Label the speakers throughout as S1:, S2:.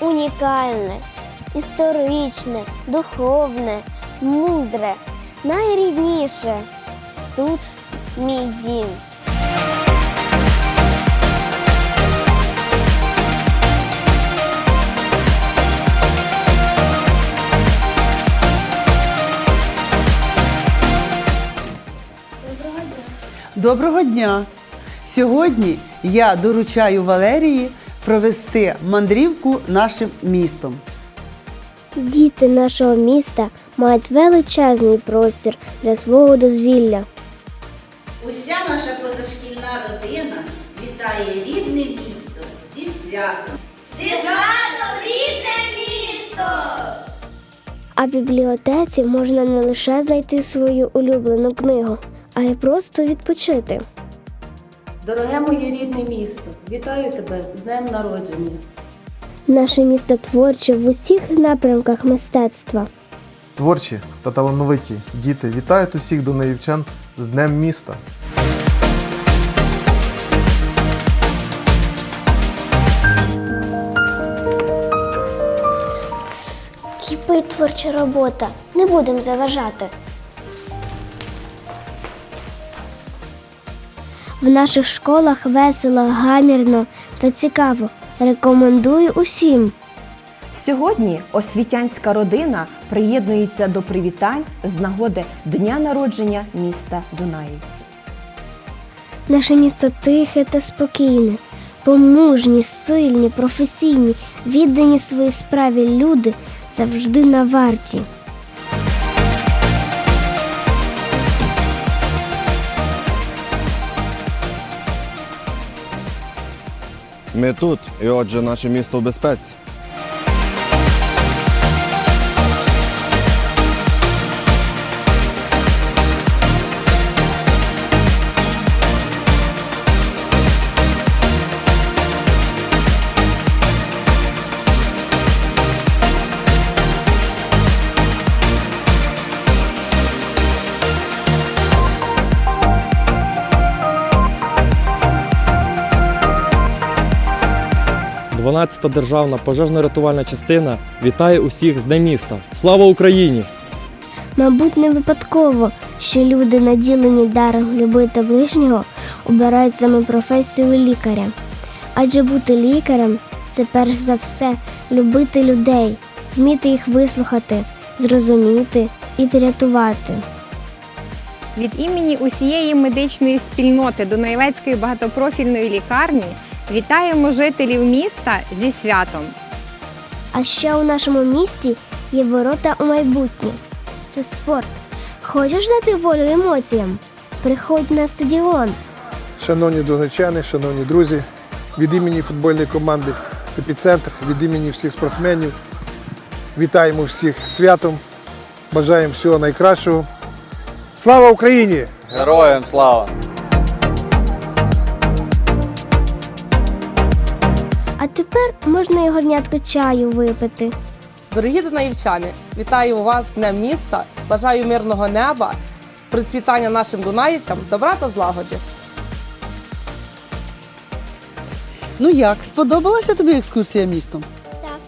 S1: унікальне, історичне, духовне, мудре, найрідніше. Тут мій дім.
S2: Доброго дня! Сьогодні я доручаю Валерії провести мандрівку нашим містом.
S1: Діти нашого міста мають величезний простір для свого дозвілля.
S3: Уся наша позашкільна родина вітає рідне місто зі святом.
S4: Зі святом рідне місто!
S1: А в бібліотеці можна не лише знайти свою улюблену книгу, а й просто відпочити.
S5: Дороге моє рідне місто, вітаю тебе з днем народження.
S1: Наше місто творче в усіх напрямках мистецтва.
S6: Творчі та талановиті діти вітають усіх дунаївчан з Днем міста.
S1: Кипить творча робота. Не будемо заважати. В наших школах весело, гамірно та цікаво. Рекомендую усім.
S7: Сьогодні освітянська родина приєднується до привітань з нагоди дня народження міста Дунаївці.
S1: Наше місто тихе та спокійне. Помужні, сильні, професійні, віддані своїй справі люди завжди на варті.
S8: Ми тут, і отже, наше місто в безпеці.
S9: – 12-та державна пожежно-рятувальна частина вітає усіх з Днем міста. Слава Україні!
S1: Мабуть, не випадково, що люди, наділені даром любити ближнього, обирають саме професію лікаря. Адже бути лікарем це перш за все любити людей, вміти їх вислухати, зрозуміти і врятувати.
S10: Від імені усієї медичної спільноти Дунаєвецької багатопрофільної лікарні вітаємо жителів міста зі святом.
S1: А ще у нашому місті є ворота у майбутнє. Це спорт. Хочеш дати волю емоціям? Приходь на стадіон.
S11: Шановні донечани, шановні друзі, від імені футбольної команди Епіцентр, від імені всіх спортсменів вітаємо всіх святом, бажаємо всього найкращого. Слава Україні!
S12: Героям слава!
S1: Можна і горнятко чаю випити.
S5: Дорогі дунаївчани, вітаю вас з Днем міста, бажаю мирного неба, процвітання нашим дунаївцям, добра та злагоди.
S2: Ну як, сподобалася тобі екскурсія містом?
S1: Так.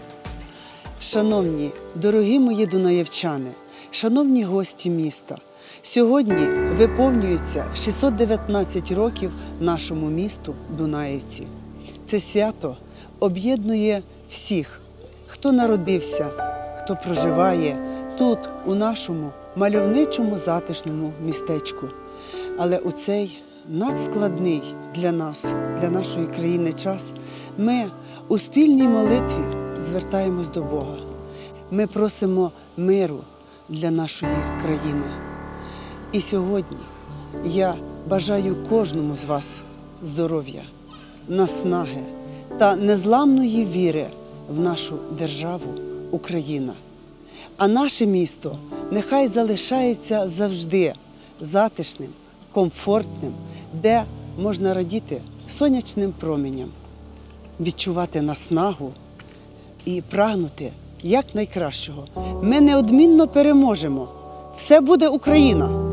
S2: Шановні, дорогі мої дунаєвчани, шановні гості міста, сьогодні виповнюється 619 років нашому місту Дунаївці. Це свято об'єднує всіх, хто народився, хто проживає тут, у нашому мальовничому затишному містечку. Але у цей надскладний для нас, для нашої країни час, ми у спільній молитві звертаємось до Бога. Ми просимо миру для нашої країни. І сьогодні я бажаю кожному з вас здоров'я, наснаги та незламної віри в нашу державу Україна. А наше місто нехай залишається завжди затишним, комфортним, де можна радіти сонячним променям, відчувати наснагу і прагнути як найкращого. Ми неодмінно переможемо. Все буде Україна!